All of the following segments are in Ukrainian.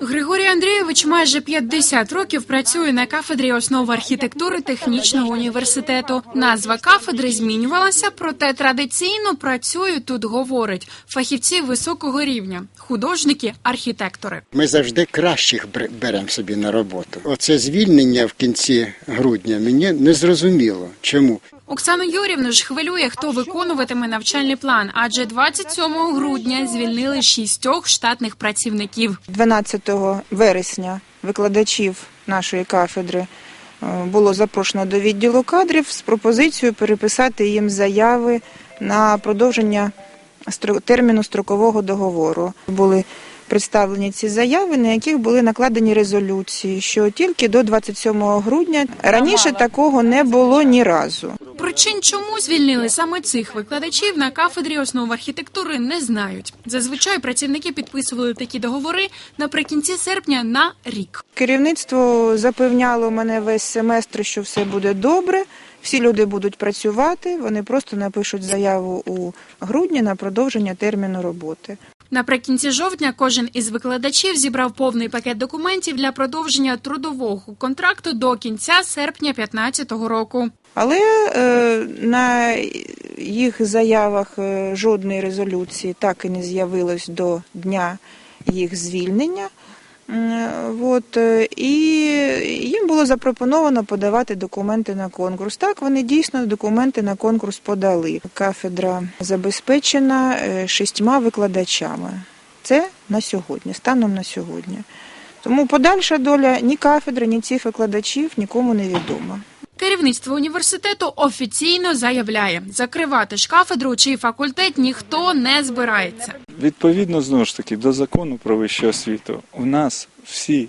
Григорій Андрійович майже 50 років працює на кафедрі основ архітектури технічного університету. Назва кафедри змінювалася, проте традиційно працюють тут, говорить фахівці високого рівня, художники, архітектори. Ми завжди кращих бер- беремо собі на роботу. Оце звільнення в кінці грудня мені не зрозуміло. Чому? Оксану Юрівну ж хвилює, хто виконуватиме навчальний план, адже 27 грудня звільнили шістьох штатних працівників. 12 вересня викладачів нашої кафедри е, було запрошено до відділу кадрів з пропозицією переписати їм заяви на продовження терміну строкового договору. Були представлені ці заяви, на яких були накладені резолюції, що тільки до 27 грудня раніше такого не було ні разу. Причин, чому звільнили саме цих викладачів на кафедрі основ архітектури, не знають. Зазвичай працівники підписували такі договори наприкінці серпня на рік. Керівництво запевняло мене весь семестр, що все буде добре. Всі люди будуть працювати. Вони просто напишуть заяву у грудні на продовження терміну роботи. Наприкінці жовтня кожен із викладачів зібрав повний пакет документів для продовження трудового контракту до кінця серпня 2015 року. Але е, на їх заявах е, жодної резолюції так і не з'явилось до дня їх звільнення. От, е, і їм було запропоновано подавати документи на конкурс. Так, вони дійсно документи на конкурс подали. Кафедра забезпечена е, шістьма викладачами. Це на сьогодні, станом на сьогодні. Тому подальша доля ні кафедри, ні цих викладачів нікому не відома. Керівництво університету офіційно заявляє, закривати ж кафедру чи факультет ніхто не збирається. Відповідно, знову ж таки, до закону про вищу освіту, у нас всі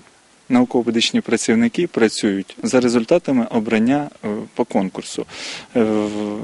науково-педагогічні працівники працюють за результатами обрання е, по конкурсу. Е,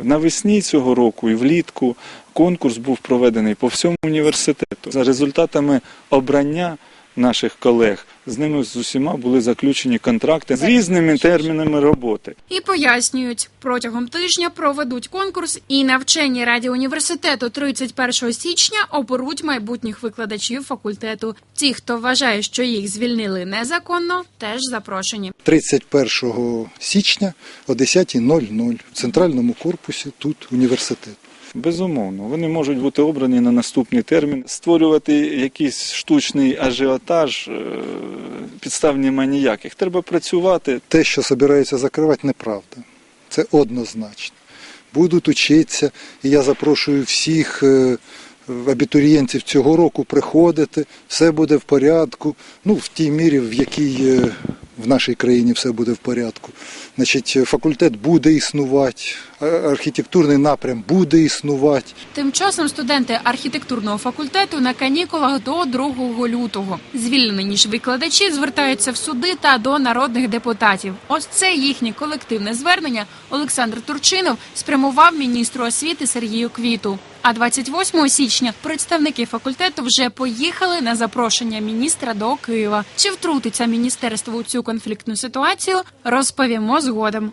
Навесні цього року і влітку конкурс був проведений по всьому університету. За результатами обрання наших колег з ними з усіма були заключені контракти з різними термінами роботи. І пояснюють, протягом тижня проведуть конкурс і на вченій раді університету 31 січня оберуть майбутніх викладачів факультету. Ті, хто вважає, що їх звільнили незаконно, теж запрошені. 31 січня о 10.00 в центральному корпусі тут університет. Безумовно, вони можуть бути обрані на наступний термін. Створювати якийсь штучний ажіотаж е, підстав нема ніяких. Треба працювати. Те, що збираються закривати, неправда. Це однозначно. Будуть учитися, і я запрошую всіх е, абітурієнтів цього року приходити, все буде в порядку. Ну, в тій мірі, в якій е, в нашій країні все буде в порядку. Значить, факультет буде існувати, архітектурний напрям буде існувати. Тим часом студенти архітектурного факультету на канікулах до 2 лютого. Звільнені ж викладачі звертаються в суди та до народних депутатів. Ось це їхнє колективне звернення Олександр Турчинов спрямував міністру освіти Сергію Квіту. А 28 січня представники факультету вже поїхали на запрошення міністра до Києва. Чи втрутиться міністерство у цю конфліктну ситуацію? Розповімо згодом.